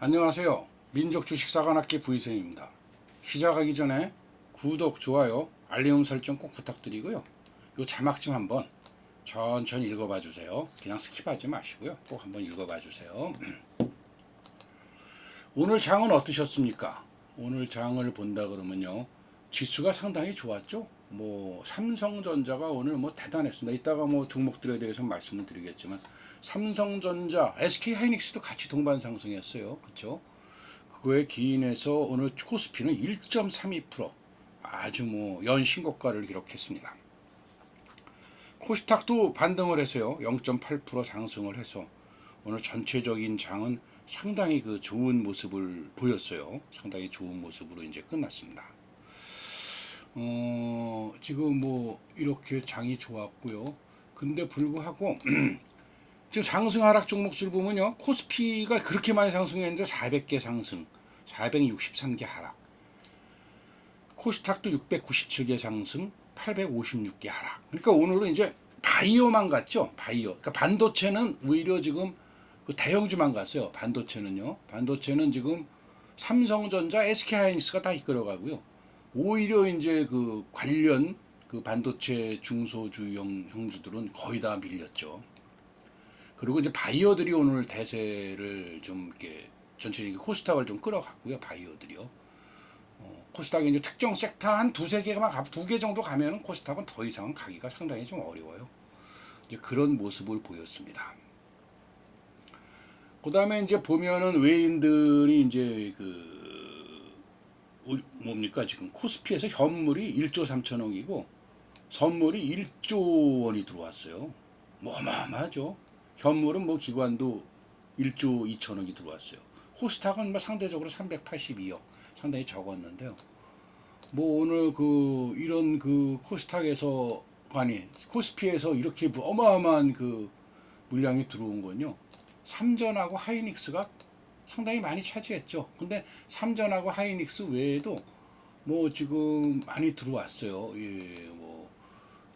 안녕하세요. 민족 주식사관학계 부의선입니다. 시작하기 전에 구독, 좋아요, 알림 설정 꼭 부탁드리고요. 요 자막 좀 한번 천천히 읽어봐 주세요. 그냥 스킵하지 마시고요. 꼭 한번 읽어봐 주세요. 오늘 장은 어떠셨습니까? 오늘 장을 본다 그러면요. 지수가 상당히 좋았죠. 뭐 삼성전자가 오늘 뭐 대단했습니다. 이따가 뭐 종목들에 대해서 말씀을 드리겠지만 삼성전자, SK 하이닉스도 같이 동반 상승했어요. 그렇죠? 그거에 기인해서 오늘 코스피는 1.32% 아주 뭐 연신고가를 기록했습니다. 코스닥도 반등을 해서요. 0.8% 상승을 해서 오늘 전체적인 장은 상당히 그 좋은 모습을 보였어요. 상당히 좋은 모습으로 이제 끝났습니다. 어, 지금 뭐 이렇게 장이 좋았고요. 근데 불구하고 지금 상승 하락 종목수를 보면요. 코스피가 그렇게 많이 상승했는데 400개 상승, 463개 하락. 코스닥도 697개 상승, 856개 하락. 그러니까 오늘은 이제 바이오만 갔죠. 바이오. 그러니까 반도체는 오히려 지금 그 대형주만 갔어요. 반도체는요. 반도체는 지금 삼성전자, SK하이닉스가 다 이끌어가고요. 오히려 이제 그 관련 그 반도체 중소주형 형주들은 거의 다 밀렸죠. 그리고 이제 바이오들이 오늘 대세를 좀 이렇게 전체적인 코스닥을 좀 끌어갔고요. 바이오들이요. 어, 코스닥이 이제 특정 섹터 한 두세 개만 가, 두개 정도 가면은 코스닥은 더 이상은 가기가 상당히 좀 어려워요. 이제 그런 모습을 보였습니다. 그 다음에 이제 보면은 외인들이 이제 그 오- 뭡니까 지금 코스피에서 현물이 1조 3천억이고 선물이 1조 원이 들어왔어요. 뭐 어마어마하죠. 현물은 뭐 기관도 1조 2천억이 들어왔어요. 코스닥은 뭐 상대적으로 382억 상당히 적었는데요. 뭐 오늘 그 이런 그 코스닥에서 아니 코스피에서 이렇게 뭐 어마어마한 그 물량이 들어온 건요. 삼전하고 하이닉스가 상당히 많이 차지했죠. 근데 삼전하고 하이닉스 외에도 뭐 지금 많이 들어왔어요. 예, 뭐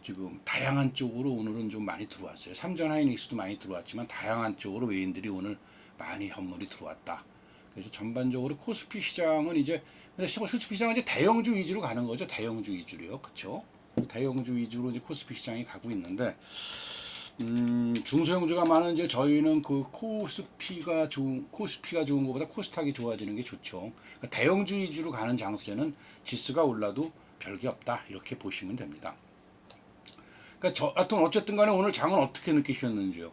지금 다양한 쪽으로 오늘은 좀 많이 들어왔어요. 삼전 하이닉스도 많이 들어왔지만 다양한 쪽으로 외인들이 오늘 많이 현물이 들어왔다. 그래서 전반적으로 코스피 시장은 이제 코스피 시장은 이제 대형주 위주로 가는 거죠. 대형주 위주로요. 그렇죠? 대형주 위주로 이제 코스피 시장이 가고 있는데 음, 중소형주가 많은 이제 저희는 그 코스피가 좋은 코스피가 좋은 것보다 코스닥이 좋아지는 게 좋죠. 그러니까 대형주 위주로 가는 장세는 지수가 올라도 별게 없다 이렇게 보시면 됩니다. 그러니까 저 하여튼 어쨌든 간에 오늘 장은 어떻게 느끼셨는지요?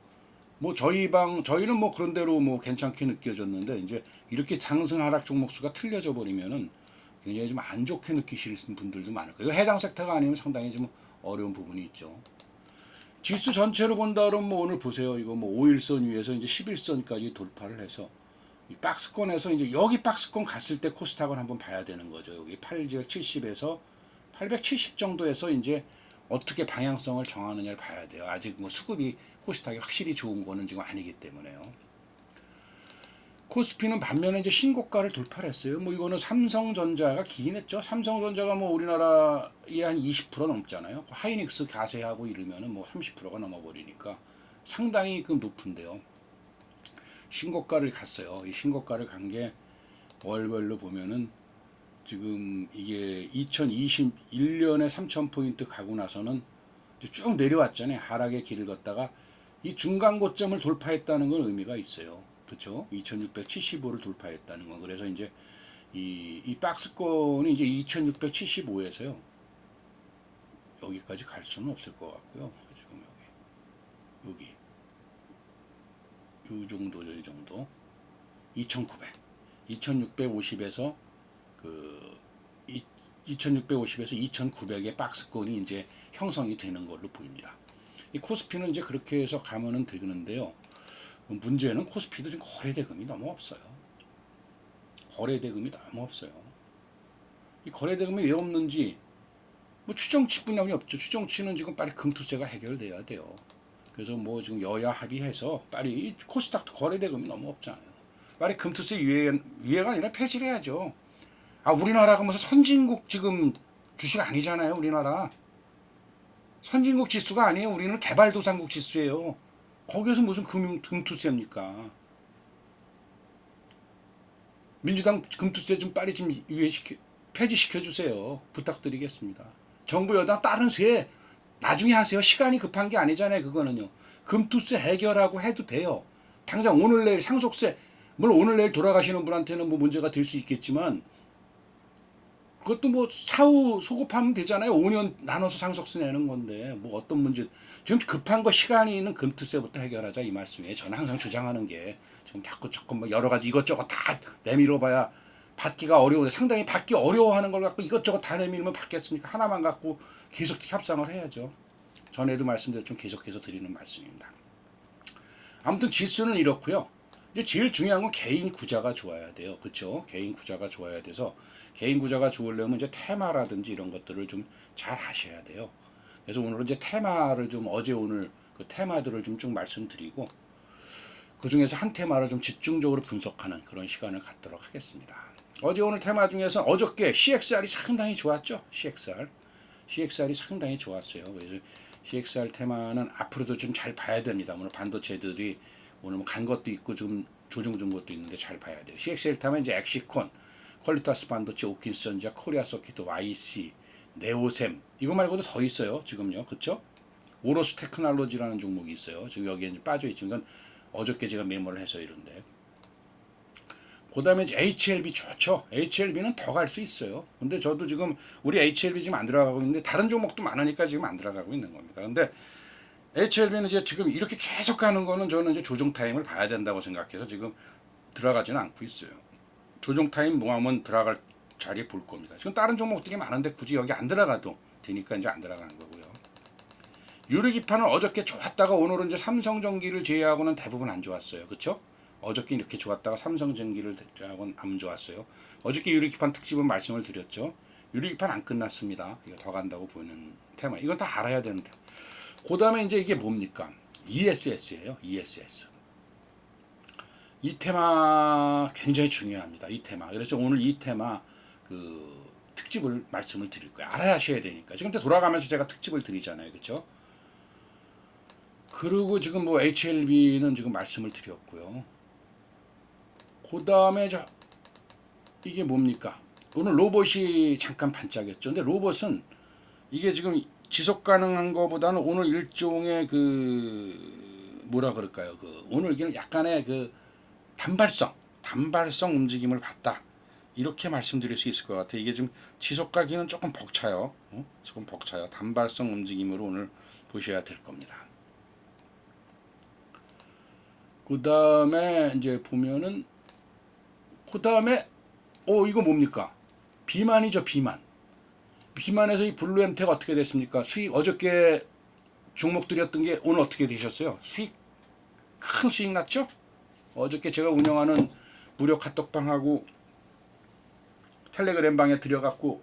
뭐 저희 방 저희는 뭐 그런 대로 뭐 괜찮게 느껴졌는데 이제 이렇게 상승 하락 종목 수가 틀려져 버리면은 굉장히 좀 안 좋게 느끼실 분들도 많을 거예요. 해당 섹터가 아니면 상당히 좀 어려운 부분이 있죠. 지수 전체로 본다 그러면 뭐 오늘 보세요. 이거 뭐 5일선 위에서 이제 11선까지 돌파를 해서 이 박스권에서 이제 여기 박스권 갔을 때 코스닥을 한번 봐야 되는 거죠. 여기 870에서 870 정도에서 이제 어떻게 방향성을 정하느냐를 봐야 돼요. 아직 뭐 수급이 코스닥이 확실히 좋은 거는 지금 아니기 때문에요. 코스피는 반면에 이제 신고가를 돌파를 했어요. 뭐 이거는 삼성전자가 기인했죠. 삼성전자가 뭐 우리나라에 한 20% 넘잖아요. 하이닉스 가세하고 이러면은 뭐 30%가 넘어버리니까 상당히 그 높은데요. 신고가를 갔어요. 이 신고가를 간 게 월별로 보면은 지금 이게 2021년에 3,000포인트 가고 나서는 쭉 내려왔잖아요. 하락의 길을 걷다가 이 중간 고점을 돌파했다는 건 의미가 있어요. 그렇죠? 2675를 돌파했다는 건 그래서 이제 이, 이 박스권이 이제 2675에서요. 여기까지 갈 수는 없을 것 같고요. 지금 여기 여기 요 정도죠, 이 정도. 2900. 2650에서 그 2650에서 2900의 박스권이 이제 형성이 되는 걸로 보입니다. 이 코스피는 이제 그렇게 해서 가면은 되는데요. 문제는 코스피도 지금 거래 대금이 너무 없어요. 거래 대금이 너무 없어요. 이 거래 대금이 왜 없는지 뭐 추정치뿐이 없죠. 추정치는 지금 빨리 금투세가 해결돼야 돼요. 그래서 뭐 지금 여야 합의해서 빨리 이 코스닥도 거래 대금이 너무 없잖아요. 빨리 금투세 유예 유예가 아니라 폐지를 해야죠. 아 우리나라가 무슨 선진국 지금 주식 아니잖아요. 우리나라 선진국 지수가 아니에요. 우리는 개발도상국 지수예요. 거기에서 무슨 금융 금투세입니까? 민주당 금투세 좀 빨리 좀 유예시켜 폐지시켜 주세요. 부탁드리겠습니다. 정부 여당 다른 세 나중에 하세요. 시간이 급한 게 아니잖아요. 그거는요. 금투세 해결하고 해도 돼요. 당장 오늘 내일 상속세 물론 오늘 내일 돌아가시는 분한테는 뭐 문제가 될 수 있겠지만 그것도 뭐 사후 소급하면 되잖아요. 5년 나눠서 상속세 내는 건데 뭐 어떤 문제 지금 급한 거 시간이 있는 금투세부터 해결하자 이 말씀이에요. 저는 항상 주장하는 게 지금 자꾸 조금 뭐 여러 가지 이것저것 다 내밀어 봐야 받기가 어려운데 상당히 받기 어려워하는 걸 갖고 이것저것 다 내밀면 받겠습니까? 하나만 갖고 계속 협상을 해야죠. 전에도 말씀드렸지만 계속해서 드리는 말씀입니다. 아무튼 지수는 이렇고요. 이제 제일 중요한 건 개인 구자가 좋아야 돼요. 그렇죠? 개인 구자가 좋아야 돼서 개인 구자가 좋으려면 이제 테마라든지 이런 것들을 좀 잘 하셔야 돼요. 그래서 오늘은 이제 테마를 좀 어제 오늘 그 테마들을 좀 쭉 말씀드리고 그 중에서 한 테마를 좀 집중적으로 분석하는 그런 시간을 갖도록 하겠습니다. 어제 오늘 테마 중에서 어저께 CXR이 상당히 좋았죠. CXR. CXR이 상당히 좋았어요. 그래서 CXR 테마는 앞으로도 좀 잘 봐야 됩니다. 오늘 반도체들이 오늘 뭐 간 것도 있고 좀 조정 준 것도 있는데 잘 봐야 돼요. CXR 테마 이제 엑시콘, 퀄리타스 반도체, 오킨선자, 코리아 서킷, YC, 네오셈 이거 말고도 더 있어요. 지금요. 그렇죠? 오로스 테크놀로지라는 종목이 있어요. 지금 여기에 빠져 있지만 어저께 제가 메모를 해서 이런데 그 다음에 이제 HLB 좋죠. HLB는 더 갈 수 있어요. 근데 저도 지금 우리 HLB 지금 안 들어가고 있는데 다른 종목도 많으니까 지금 안 들어가고 있는 겁니다. 근데 HLB는 이제 지금 이렇게 계속 가는 거는 저는 이제 조정 타임을 봐야 된다고 생각해서 지금 들어가지는 않고 있어요. 조정 타임 모하면 들어갈 자리 볼 겁니다. 지금 다른 종목들이 많은데 굳이 여기 안 들어가도 되니까 이제 안 들어가는 거고요. 유리기판은 어저께 좋았다가 오늘은 이제 삼성전기를 제외하고는 대부분 안 좋았어요. 그렇죠? 어저께 이렇게 좋았다가 삼성전기를 제외하고는 안 좋았어요. 어저께 유리기판 특집은 말씀을 드렸죠. 유리기판 안 끝났습니다. 이거 더 간다고 보이는 테마. 이건 다 알아야 되는데. 그 다음에 이제 이게 뭡니까? ESS예요. ESS. 이 테마 굉장히 중요합니다. 이 테마. 그래서 오늘 이 테마 그 특집을 말씀을 드릴 거예요. 알아야 하셔야 되니까. 지금 돌아가면서 제가 특집을 드리잖아요. 그렇죠? 그리고 지금 뭐 HLB는 지금 말씀을 드렸고요. 그 다음에 저 이게 뭡니까? 오늘 로봇이 잠깐 반짝였죠. 근데 로봇은 이게 지금 지속 가능한 거보다는 오늘 일종의 그 뭐라 그럴까요? 그 오늘 이게 약간의 그 단발성, 단발성 움직임을 봤다. 이렇게 말씀드릴 수 있을 것 같아요. 이게 좀 지속 가기는 조금 벅차요. 어? 조금 벅차요. 단발성 움직임으로 오늘 보셔야 될 겁니다. 그 다음에 이제 보면은 그 다음에 어 이거 뭡니까? 비만이죠 비만. 비만에서 이 블루엠텍 어떻게 됐습니까? 수익 어저께 종목 드렸던 게 오늘 어떻게 되셨어요? 수익 큰 수익 났죠? 어저께 제가 운영하는 무료 카톡방하고 텔레그램 방에 들여갖고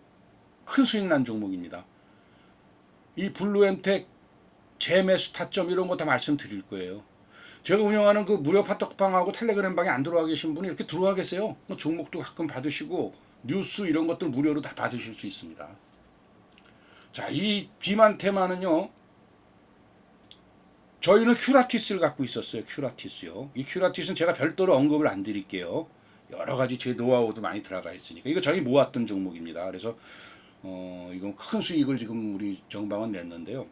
큰 수익 난 종목입니다. 이 블루엠텍 재매수 타점 이런 거 다 말씀드릴 거예요. 제가 운영하는 그 무료 카톡방하고 텔레그램 방에 안 들어와 계신 분이 이렇게 들어와 계세요. 뭐 종목도 가끔 받으시고 뉴스 이런 것들 무료로 다 받으실 수 있습니다. 자, 이 비만 테마는요. 저희는 큐라티스를 갖고 있었어요. 큐라티스요. 이 큐라티스는 제가 별도로 언급을 안 드릴게요. 여러 가지 제 노하우도 많이 들어가 있으니까 이거 저희 모았던 종목입니다. 그래서 어 이건 큰 수익을 지금 우리 정방은 냈는데요.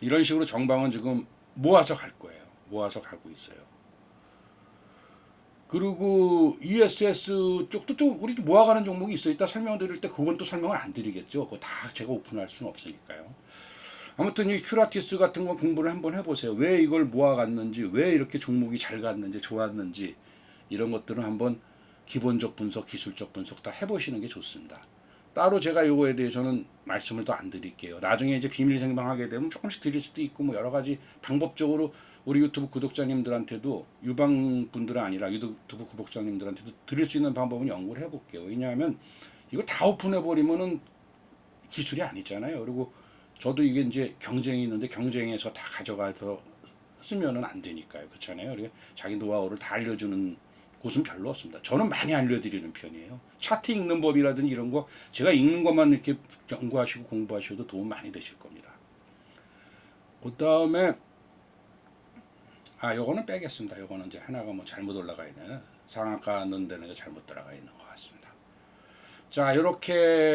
이런 식으로 정방은 지금 모아서 갈 거예요. 모아서 가고 있어요. 그리고 ESS 쪽도 좀 우리 모아가는 종목이 있어 이따 설명드릴 때 그건 또 설명을 안 드리겠죠. 그거 다 제가 오픈할 수는 없으니까요. 아무튼 이 큐라티스 같은 거 공부를 한번 해보세요. 왜 이걸 모아갔는지, 왜 이렇게 종목이 잘 갔는지, 좋았는지 이런 것들은 한번 기본적 분석, 기술적 분석 다 해보시는 게 좋습니다. 따로 제가 이거에 대해서는 말씀을 더 안 드릴게요. 나중에 이제 비밀 생방하게 되면 조금씩 드릴 수도 있고 뭐 여러 가지 방법적으로 우리 유튜브 구독자님들한테도 유방 분들은 아니라 유튜브 구독자님들한테도 드릴 수 있는 방법은 연구를 해볼게요. 왜냐하면 이거 다 오픈해 버리면은 기술이 아니잖아요. 그리고 저도 이게 이제 경쟁이 있는데 경쟁에서 다 가져가서 쓰면은 안 되니까요. 그렇잖아요. 그리고 자기 노하우를 다 알려주는 곳은 별로 없습니다. 저는 많이 알려드리는 편이에요. 차트 읽는 법이라든지 이런 거 제가 읽는 것만 이렇게 연구하시고 공부하셔도 도움 많이 되실 겁니다. 그 다음에 아 요거는 빼겠습니다. 요거는 이제 하나가 뭐 잘못 올라가 있네. 상한가 넣는 게 잘못 들어가 있는 것 같습니다. 자, 이렇게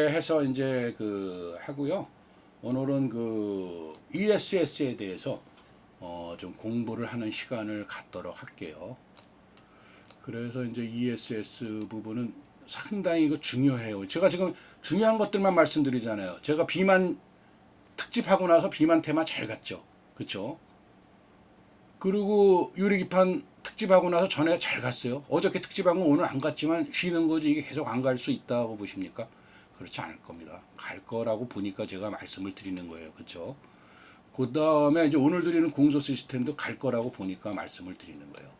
해서 이제 그 하고요. 오늘은 그 ESS에 대해서 어, 좀 공부를 하는 시간을 갖도록 할게요. 그래서 이제 ESS 부분은 상당히 그 중요해요. 제가 지금 중요한 것들만 말씀드리잖아요. 제가 비만 특집하고 나서 비만 테마 잘 갔죠. 그쵸? 그리고 유리기판 특집하고 나서 전에 잘 갔어요. 어저께 특집한 건 오늘 안 갔지만 쉬는 거지 이게 계속 안 갈 수 있다고 보십니까? 그렇지 않을 겁니다. 갈 거라고 보니까 제가 말씀을 드리는 거예요. 그쵸? 그 다음에 이제 오늘 드리는 공조 시스템도 갈 거라고 보니까 말씀을 드리는 거예요.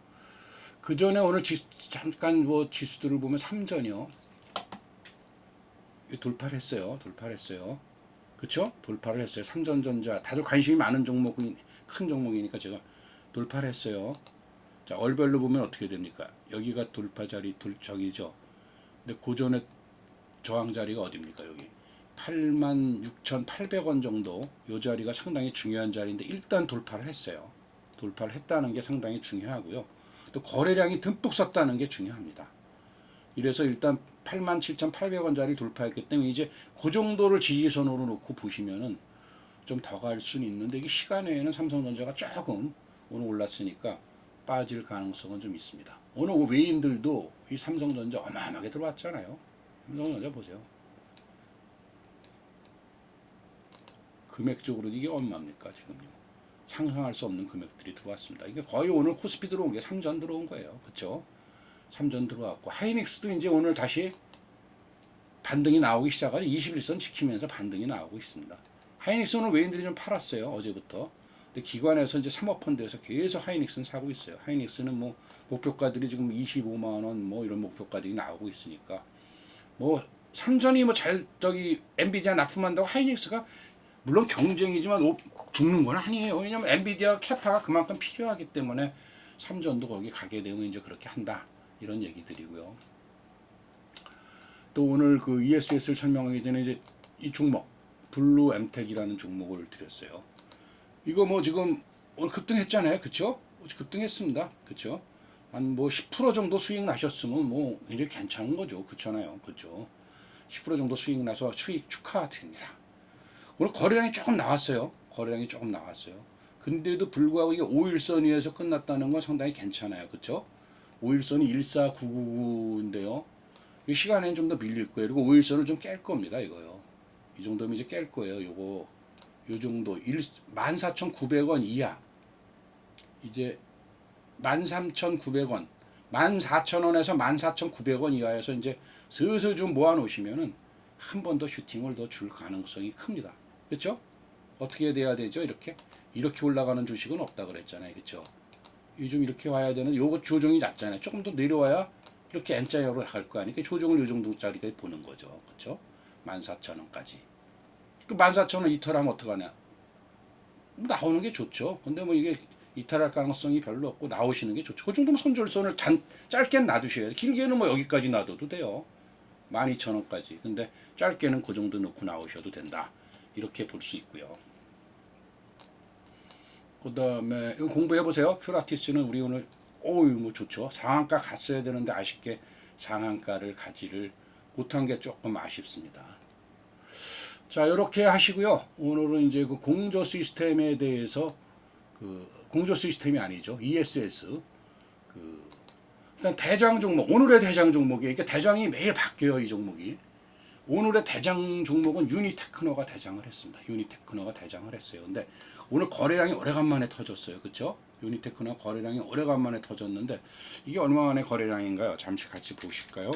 그 전에 오늘 지수, 잠깐 뭐 지수들을 보면 3전이요. 돌파를 했어요. 돌파를 했어요. 그쵸? 돌파를 했어요. 삼전전자. 다들 관심이 많은 종목은 큰 종목이니까 제가 돌파를 했어요. 자, 얼별로 보면 어떻게 됩니까? 여기가 돌파 자리, 돌, 저기죠. 근데 고전의 저항 자리가 어딥니까? 여기. 86,800원 정도 요 자리가 상당히 중요한 자리인데 일단 돌파를 했어요. 돌파를 했다는 게 상당히 중요하고요. 또 거래량이 듬뿍 섰다는 게 중요합니다. 이래서 일단 87,800원짜리 돌파했기 때문에 이제 그 정도를 지지선으로 놓고 보시면은 좀 더 갈 수는 있는데 이게 시간 외에는 삼성전자가 조금 오늘 올랐으니까 빠질 가능성은 좀 있습니다. 오늘 외인들도 이 삼성전자 어마어마하게 들어왔잖아요. 삼성전자 보세요. 금액적으로 이게 얼마입니까 지금요? 상상할 수 없는 금액들이 들어왔습니다. 이게 거의 오늘 코스피 들어온 게 3전 들어온 거예요. 그렇죠? 3전 들어왔고 하이닉스도 이제 오늘 다시 반등이 나오기 시작하죠. 21선 지키면서 반등이 나오고 있습니다. 하이닉스 오늘 외인들이 좀 팔았어요. 어제부터. 근데 기관에서 이제 사모펀드에서 계속 하이닉스는 사고 있어요. 하이닉스는 뭐 목표가들이 지금 25만 원 뭐 이런 목표가들이 나오고 있으니까 뭐 삼전이 뭐 잘 저기 엔비디아 납품한다고 하이닉스가 물론 경쟁이지만 오- 죽는 건 아니에요. 왜냐면 엔비디아 캐파가 그만큼 필요하기 때문에 삼전도 거기 가게 되면 이제 그렇게 한다. 이런 얘기들이고요. 또 오늘 그 ESS를 설명하기 전에 이제 이 종목 블루 엠텍이라는 종목을 드렸어요. 이거 뭐 지금 오늘 급등했잖아요. 그쵸? 급등했습니다. 그쵸? 한 뭐 10% 정도 수익 나셨으면 뭐 이제 괜찮은 거죠. 그렇잖아요. 그죠? 10% 정도 수익 나서 수익 축하드립니다. 오늘 거래량이 조금 나왔어요. 거래량이 조금 나왔어요. 근데도 불구하고 이게 5일선 위에서 끝났다는 건 상당히 괜찮아요. 그쵸? 5일선이 14999인데요. 이 시간에는 좀 더 밀릴 거예요. 그리고 5일선을 좀 깰 겁니다. 이거요. 이 정도면 이제 깰 거예요. 요거 요 정도 1 14,900원 이하. 이제 13,900원, 14,000원에서 14,900원 이하에서 이제 슬슬 좀 모아 놓으시면은 한 번 더 슈팅을 더 줄 가능성이 큽니다. 그렇죠? 어떻게 돼야 되죠? 이렇게 이렇게 올라가는 주식은 없다 그랬잖아요. 그렇죠? 요즘 이렇게 와야 되는 요거 조정이 낮잖아요. 조금 더 내려와야 이렇게 N자로 갈 거 아니에요. 조정을 요 정도짜리가 보는 거죠. 그렇죠? 14,000원까지. 그 14,000원 이탈하면 어떡하냐? 나오는 게 좋죠. 근데 뭐 이게 이탈할 가능성이 별로 없고 나오시는 게 좋죠. 그 정도면 손절선을 잔, 짧게 놔두셔야 돼요. 길게는 뭐 여기까지 놔둬도 돼요. 12,000원까지. 근데 짧게는 그 정도 넣고 나오셔도 된다. 이렇게 볼 수 있고요. 그 다음에 이거 공부해 보세요. 큐라티스는 우리 오늘 오유 뭐 좋죠. 상한가 갔어야 되는데 아쉽게 상한가를 가지를 못한 게 조금 아쉽습니다. 자 이렇게 하시고요. 오늘은 이제 그 공조 시스템에 대해서 그 공조 시스템이 아니죠. ESS 그 일단 대장 종목 오늘의 대장 종목이 이게 대장이 매일 바뀌어요 이 종목이 오늘의 대장 종목은 유니테크노가 대장을 했습니다. 유니테크노가 대장을 했어요. 근데 오늘 거래량이 오래간만에 터졌어요. 그렇죠? 유니테크노 거래량이 오래간만에 터졌는데 이게 얼마만의 거래량인가요? 잠시 같이 보실까요?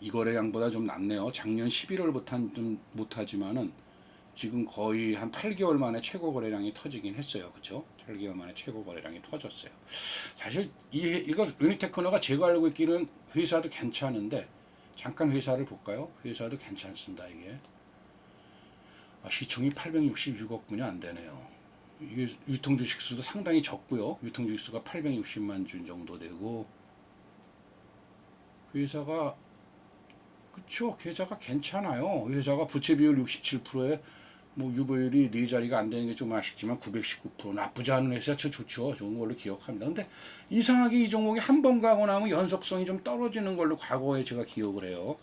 이 거래량보다 좀 낮네요. 작년 11월부터 좀 못하지만은 지금 거의 한 8개월 만에 최고 거래량이 터지긴 했어요. 그렇죠? 8개월 만에 최고 거래량이 터졌어요. 사실 이 이거 유니테크노가 제가 알고 있기는 회사도 괜찮은데 잠깐 회사를 볼까요? 회사도 괜찮습니다. 이게 아, 시총이 866억 분이 안 되네요. 이게 유통 주식 수도 상당히 적고요. 유통 주식 수가 860만 주 정도 되고 회사가 그쵸 계좌가 괜찮아요. 회사가 부채 비율 67%에 뭐 유보율이 네 자리가 안 되는 게 좀 아쉽지만 919% 나쁘지 않은 회사 저 좋죠. 좋은 걸로 기억합니다. 근데 이상하게 이 종목이 한 번 가고 나면 연속성이 좀 떨어지는 걸로 과거에 제가 기억을 해요.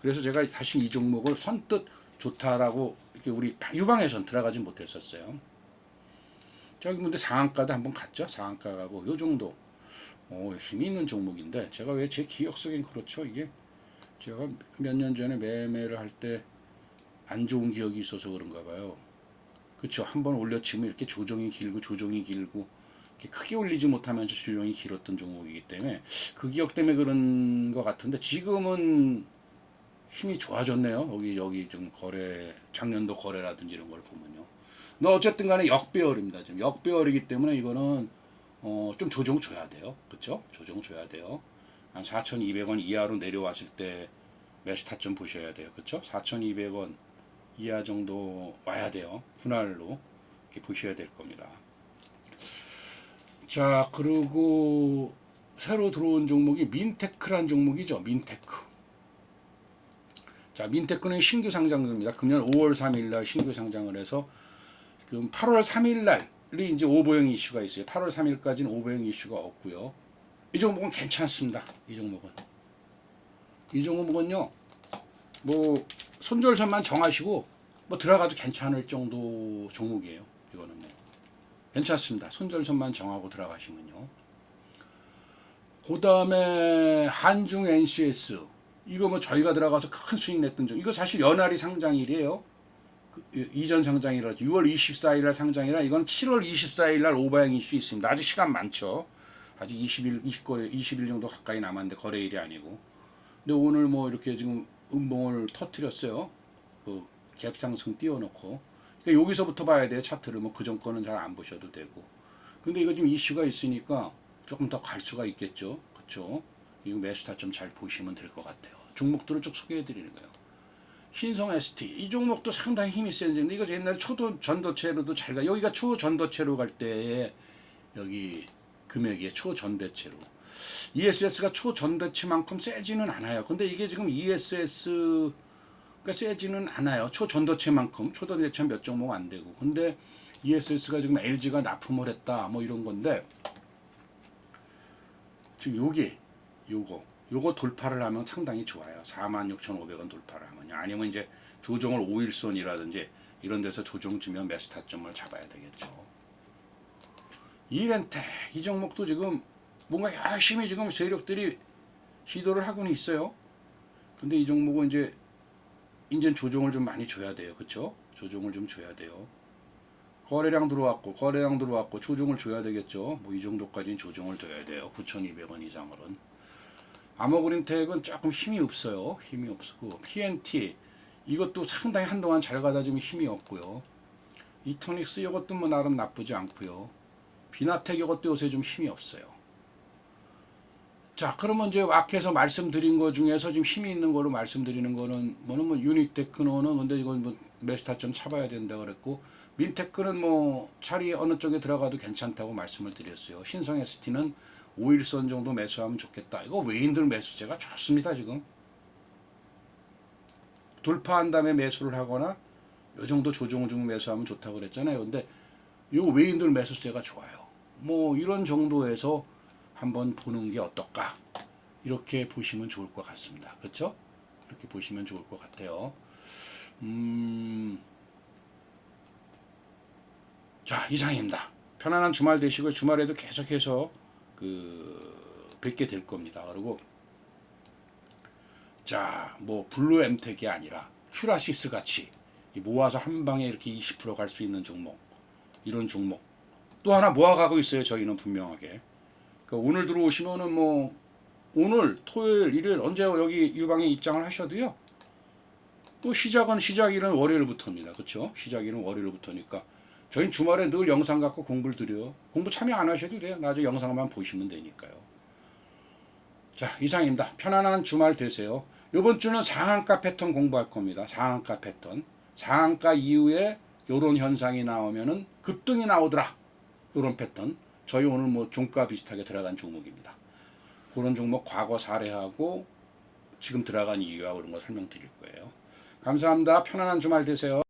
그래서 제가 다시 이 종목을 선뜻 좋다라고 이렇게 우리 유방에선 들어가지 못했었어요. 저기 근데 상한가도 한번 갔죠. 상한가 가고 요 정도 어, 힘이 있는 종목인데 제가 왜 제 기억 속엔 그렇죠. 이게 제가 몇 년 전에 매매를 할때 안 좋은 기억이 있어서 그런가 봐요. 그렇죠. 한 번 올려치면 이렇게 조정이 길고 조정이 길고 크게 올리지 못하면서 조정이 길었던 종목이기 때문에 그 기억 때문에 그런 것 같은데 지금은 힘이 좋아졌네요. 여기 여기 좀 거래 작년도 거래라든지 이런 걸 보면요. 너 어쨌든 간에 역배열입니다. 지금 역배열이기 때문에 이거는 어, 좀 조정 줘야 돼요. 그렇죠? 조정 줘야 돼요. 한 4,200원 이하로 내려왔을 때 매수 타점 보셔야 돼요. 그렇죠? 4,200원 이하 정도 와야 돼요. 분할로 이렇게 보셔야 될 겁니다. 자, 그리고 새로 들어온 종목이 민테크란 종목이죠. 민테크. 자, 민테크는 신규 상장입니다. 금년 5월 3일 날 신규 상장을 해서 지금 8월 3일 날이 이제 오보형 이슈가 있어요. 8월 3일까지는 오보형 이슈가 없고요. 이 종목은 괜찮습니다. 이 종목은. 이 종목은요. 뭐 손절선만 정하시고 뭐 들어가도 괜찮을 정도 종목이에요. 이거는 뭐 괜찮습니다. 손절선만 정하고 들어가시면요. 그 다음에 한중 NCS 이거 뭐 저희가 들어가서 큰 수익 냈던 종 이거 사실 연말이 상장일이에요. 그, 이전 상장이라 6월 24일 날 상장이라 이건 7월 24일 날 오버행 이슈 있습니다. 아직 시간 많죠. 아직 20일 20거래 20일 정도 가까이 남았는데 거래일이 아니고. 근데 오늘 뭐 이렇게 지금 음봉을 터트렸어요. 그 갭상승 띄워놓고. 그러니까 여기서부터 봐야 돼요. 차트를 뭐 그전 거는 잘 안 보셔도 되고. 근데 이거 지금 이슈가 있으니까 조금 더 갈 수가 있겠죠. 그렇죠? 이거 매수 타점 잘 보시면 될 것 같아요. 종목들을 쭉 소개해 드리는 거예요. 신성 ST 이 종목도 상당히 힘이 센데 이거 옛날에 초도 전도체로도 잘 가. 여기가 초전도체로 갈 때에 여기 금액이 초전대체로 ESS가 초전대체만큼 세지는 않아요. 근데 이게 지금 ESS가 세지는 않아요. 초전도체만큼 초전도체 몇 종목 안 되고. 근데 ESS가 지금 LG가 납품을 했다. 뭐 이런 건데 지금 요게 요거 요거 돌파를 하면 상당히 좋아요. 46,500원 돌파를 하면요. 아니면 이제 조정을 5일선이라든지 이런 데서 조정 주면 매수 타점을 잡아야 되겠죠. 이벤텍 이 종목도 지금 뭔가 열심히 지금 세력들이 시도를 하고는 있어요. 근데 이 종목은 이제 인제 조정을 좀 많이 줘야 돼요. 그렇죠? 조정을 좀 줘야 돼요. 거래량 들어왔고 거래량 들어왔고 조정을 줘야 되겠죠. 뭐 이 정도까지는 조정을 줘야 돼요. 9,200원 이상으로는. 아머그린텍은 조금 힘이 없어요. 힘이 없고 PNT 이것도 상당히 한동안 잘 가다 지금 힘이 없고요. 이토닉스 이것도 뭐 나름 나쁘지 않고요. 비나텍 이것도 요새 좀 힘이 없어요. 자, 그러면 이제 앞에서 말씀드린 거 중에서 지금 힘이 있는 거로 말씀드리는 거는 뭐는 뭐 유니테크노는 근데 이건 뭐 메스타점 잡아야 된다 그랬고 민테크는 뭐 차리 어느 쪽에 들어가도 괜찮다고 말씀을 드렸어요. 신성 ST는 5일선 정도 매수하면 좋겠다. 이거 외인들 매수세가 좋습니다, 지금. 돌파한 다음에 매수를 하거나 요 정도 조정을 주고 매수하면 좋다고 그랬잖아요. 근데 요 외인들 매수세가 좋아요. 뭐 이런 정도에서 한번 보는 게 어떨까? 이렇게 보시면 좋을 것 같습니다. 그렇죠? 이렇게 보시면 좋을 것 같아요. 음. 자, 이상입니다. 편안한 주말 되시고 주말에도 계속해서 그 뵙게 될 겁니다. 그리고 자, 뭐 블루 엠텍이 아니라 큐라시스 같이 이 모아서 한 방에 이렇게 20%갈 수 있는 종목 이런 종목 또 하나 모아가고 있어요. 저희는 분명하게. 그러니까 오늘 들어오시면은 뭐 오늘 토요일 일요일 언제 여기 유방에 입장을 하셔도요. 또 시작은 시작일은 월요일부터입니다. 그렇죠? 시작일은 월요일부터니까 저희는 주말에 늘 영상 갖고 공부를 드려요. 공부 참여 안 하셔도 돼요. 나중에 영상만 보시면 되니까요. 자, 이상입니다. 편안한 주말 되세요. 이번 주는 상한가 패턴 공부할 겁니다. 상한가 패턴. 상한가 이후에 요런 현상이 나오면은 급등이 나오더라. 요런 패턴. 저희 오늘 뭐 종가 비슷하게 들어간 종목입니다. 그런 종목 과거 사례하고 지금 들어간 이유와 그런 거 설명드릴 거예요. 감사합니다. 편안한 주말 되세요.